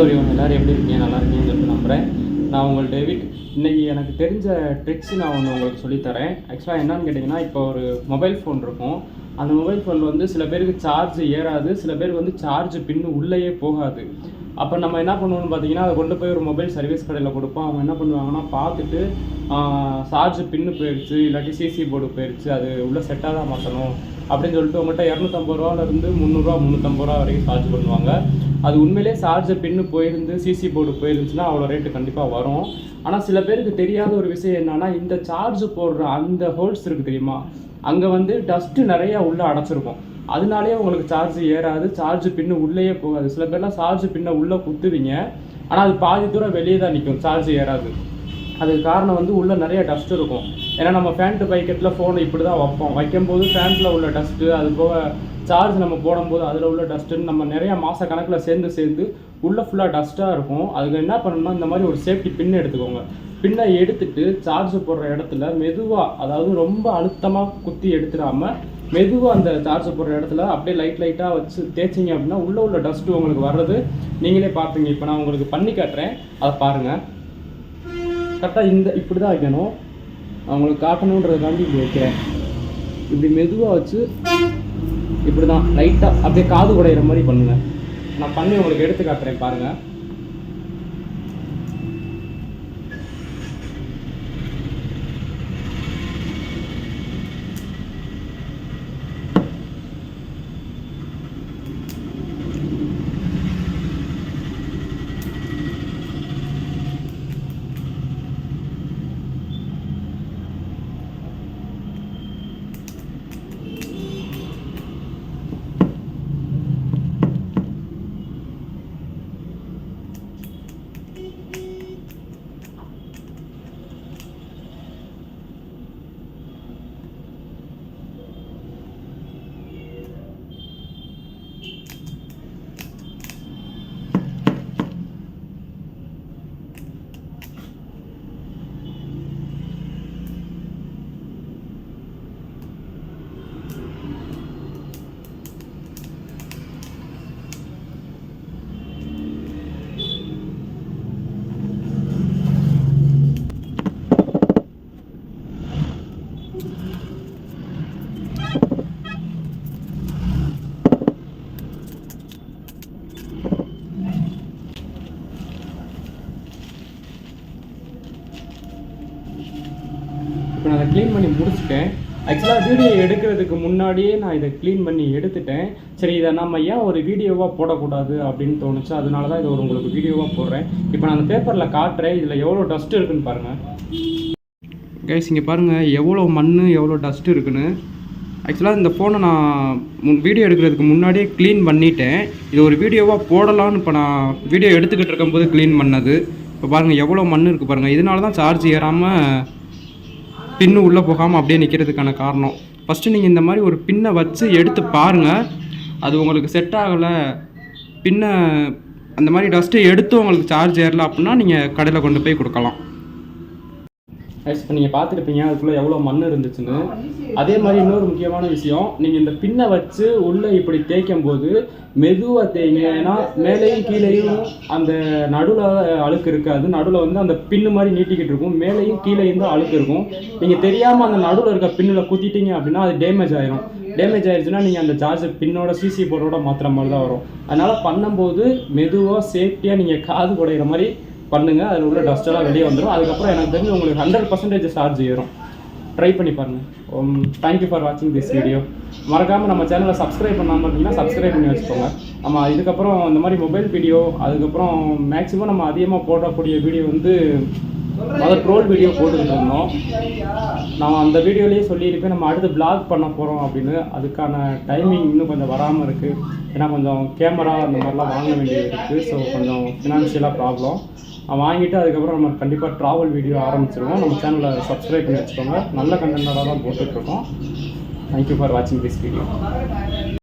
Hi ஒரு எல்லோரும் எப்படி இருக்கீங்க? நல்லா இருக்கீங்கன்னு சொல்லிட்டு நம்புகிறேன் நான் உங்கள் டேவிட். இன்றைக்கி எனக்கு தெரிஞ்ச ட்ரிக்ஸ் நான் ஒன்று உங்களுக்கு சொல்லித்தரேன் ஆக்சுவலாக என்னன்னு கேட்டிங்கன்னா இப்போ ஒரு மொபைல் ஃபோன் இருக்கும். அந்த மொபைல் ஃபோன் வந்து சில பேருக்கு சார்ஜ் ஏறாது சில பேர் வந்து சார்ஜ் பின்னு உள்ளேயே போகாது. அப்போ நம்ம என்ன பண்ணுவோம்னு பார்த்தீங்கன்னா அதை கொண்டு போய் ஒரு மொபைல் சர்வீஸ் கடையில் கொடுப்போம். அவங்க என்ன பண்ணுவாங்கன்னா பார்த்துட்டு சார்ஜ் பின்னு போயிடுச்சு இல்லாட்டி சிசி போர்டு போயிடுச்சு அது உள்ளே செட்டாக தான் மாற்றணும் அப்படின்னு சொல்லிட்டு உங்கள்கிட்ட இரநூத்தம்பது ரூபாலேருந்து முந்நூறுரூவா முந்நூற்றம்பது ரூபா வரைக்கும் சார்ஜ் பண்ணுவாங்க. அது உண்மையிலே சார்ஜர் பின்னு போயிருந்து சிசி போர்டு போயிருந்துச்சுன்னா அவ்வளோ ரேட்டு கண்டிப்பாக வரும். ஆனால் சில பேருக்கு தெரியாத ஒரு விஷயம் என்னென்னா இந்த சார்ஜ் போடுற அந்த ஹோல்ஸ் இருக்குது தெரியுமா? அங்கே வந்து டஸ்ட்டு நிறையா உள்ளே அடைச்சிருக்கும். அதனாலேயே உங்களுக்கு சார்ஜ் ஏறாது சார்ஜ் பின்னு உள்ளேயே போகாது. சில பேர்லாம் சார்ஜ் பின்ன உள்ளே குத்துவீங்க. ஆனால் அது பாதி தூரம் வெளியே தான் நிற்கும் சார்ஜ் ஏறாது. அதுக்கு காரணம் வந்து உள்ளே நிறைய டஸ்ட் இருக்கும். ஏன்னா நம்ம ஃபேண்ட்டு பைக்கெட்டில் ஃபோனை இப்படி தான் வைப்போம். வைக்கும்போது ஃபேண்ட்டில் உள்ள டஸ்ட்டு அது போக சார்ஜ் நம்ம போடும்போது அதில் உள்ள டஸ்ட்டுன்னு நம்ம நிறைய மாத கணக்கில் சேர்ந்து சேர்ந்து உள்ளே ஃபுல்லாக டஸ்ட்டாக இருக்கும். அதுக்கு என்ன பண்ணணும்னா இந்த மாதிரி ஒரு சேஃப்டி பின் எடுத்துக்கோங்க. பின்னை எடுத்துட்டு சார்ஜ் போடுற இடத்துல மெதுவாக அதாவது ரொம்ப அழுத்தமாக குத்தி எடுத்துடாமல் மெதுவாக அந்த சார்ஜ் போடுற இடத்துல அப்படியே லைட் லைட்டாக வச்சு தேய்ச்சிங்க அப்படின்னா உள்ளே உள்ள டஸ்ட்டு உங்களுக்கு வர்றது நீங்களே பார்ப்பீங்க இப்போ நான் உங்களுக்கு பண்ணி காட்டுறேன். அதை பாருங்கள் கரெக்டாக இந்த இப்படி தான் வைக்கணும். அவங்களுக்கு காட்டணுன்றதுக்காண்டி இப்படி வைக்கிறேன். இப்படி மெதுவாக வச்சு இப்படி தான் லைட்டாக அப்படியே காது உடையிற மாதிரி பண்ணுங்கள் நான் பண்ணி உங்களுக்கு எடுத்து காட்டுறேன் பாருங்கள் இப்போ நான் அதை க்ளீன் பண்ணி முடிச்சிட்டேன். ஆக்சுவலாக வீடியோ எடுக்கிறதுக்கு முன்னாடியே நான் இதை க்ளீன் பண்ணி எடுத்துட்டேன். சரி இதை நம்ம ஏன் ஒரு வீடியோவாக போடக்கூடாது அப்படின்னு தோணுச்சு அதனால தான் இதை ஒரு உங்களுக்கு வீடியோவாக போடுறேன். இப்போ நான் அந்த பேப்பரில் காட்டுறேன். இதில் எவ்வளோ டஸ்ட் இருக்குன்னு பாருங்கள் கைஸ் இங்கே பாருங்கள் எவ்வளோ மண் எவ்வளோ டஸ்ட் இருக்குன்னு. ஆக்சுவலாக இந்த ஃபோனை நான் முன் வீடியோ எடுக்கிறதுக்கு முன்னாடியே க்ளீன் பண்ணிட்டேன். இது ஒரு வீடியோவாக போடலான்னு இப்போ நான் வீடியோ எடுத்துக்கிட்டு இருக்கும்போது க்ளீன் பண்ணது. இப்போ பாருங்கள் எவ்வளோ மண் இருக்குது பாருங்கள் இதனால தான் சார்ஜ் ஏறாமல் பின்னு உள்ளே போகாமல் அப்படியே நிற்கிறதுக்கான காரணம். ஃபஸ்ட்டு நீங்கள் இந்த மாதிரி ஒரு பின்னை வச்சு எடுத்து பாருங்கள் அது உங்களுக்கு செட் ஆகலை. பின்னை அந்த மாதிரி டஸ்ட்டு எடுத்து உங்களுக்கு சார்ஜ் ஏறல அப்படின்னா நீங்கள் கடையில் கொண்டு போய் கொடுக்கலாம். இப்போ நீங்கள் பார்த்துருப்பீங்க அதுக்குள்ளே எவ்வளோ மண் இருந்துச்சுன்னு. அதே மாதிரி இன்னொரு முக்கியமான விஷயம் நீங்கள் இந்த பின்னை வச்சு உள்ளே இப்படி தேய்க்கும் போது மெதுவாக தேய்ங்க ஏன்னா மேலேயும் கீழேயும் அந்த நடுவில் அழுக்கு இருக்காது. நடுவில் வந்து அந்த பின்னு மாதிரி நீட்டிக்கிட்டு இருக்கும். மேலேயும் கீழேயும் தான் அழுக்கு இருக்கும். நீங்கள் தெரியாமல் அந்த நடுவில் இருக்க பின்னில் குத்திட்டீங்க அப்படின்னா அது டேமேஜ் ஆயிரும். டேமேஜ் ஆயிடுச்சுன்னா நீங்கள் அந்த சார்ஜர் பின்னோட சிசி போர்டோட மாற்றுற மாதிரி தான் வரும். அதனால் பண்ணும்போது மெதுவாக சேஃப்டியாக நீங்கள் காது குடையிற மாதிரி பண்ணுங்கள் அதில் உள்ள டஸ்ட் எல்லாம் வெளியே வந்துடும் அதுக்கப்புறம் எனக்கு தெரிஞ்சு உங்களுக்கு ஹண்ட்ரட் பர்சன்டேஜ் சார்ஜ் ஏறும். ட்ரை பண்ணி பாருங்கள் தேங்க்யூ ஃபார் வாட்சிங் திஸ் வீடியோ மறக்காமல் நம்ம சேனலை சப்ஸ்கிரைப் பண்ணாமல் இருந்தீங்கன்னா சப்ஸ்கிரைப் பண்ணி வச்சுக்கோங்க. நம்ம இதுக்கப்புறம் இந்த மாதிரி மொபைல் வீடியோ அதுக்கப்புறம் மேக்ஸிமம் நம்ம அதிகமாக போடக்கூடிய வீடியோ வந்து முதல் ட்ரோல் வீடியோ போட்டுக்கிட்டு இருந்தோம். நான் அந்த வீடியோலேயே சொல்லியிருப்பேன். நம்ம அடுத்து பிளாக் பண்ண போகிறோம் அப்படின்னு. அதுக்கான டைமிங் இன்னும் கொஞ்சம் வராமல் இருக்குது ஏன்னா கொஞ்சம் கேமரா அந்த மாதிரிலாம் வாங்க வேண்டியது இருக்குது ஸோ கொஞ்சம் ஃபினான்ஷியலாக ப்ராப்ளம் வாங்கிட்டு அதுக்கப்புறம் நம்ம கண்டிப்பாக ட்ராவல் வீடியோ ஆரம்பிச்சிருவோம். நம்ம சேனலை சப்ஸ்கிரைப் பண்ணி வச்சுக்கோங்க. நல்ல கண்டென்ட்டாக தான் போட்டுட்ருக்கோம் தேங்க்யூ ஃபார் வாட்சிங் திஸ் வீடியோ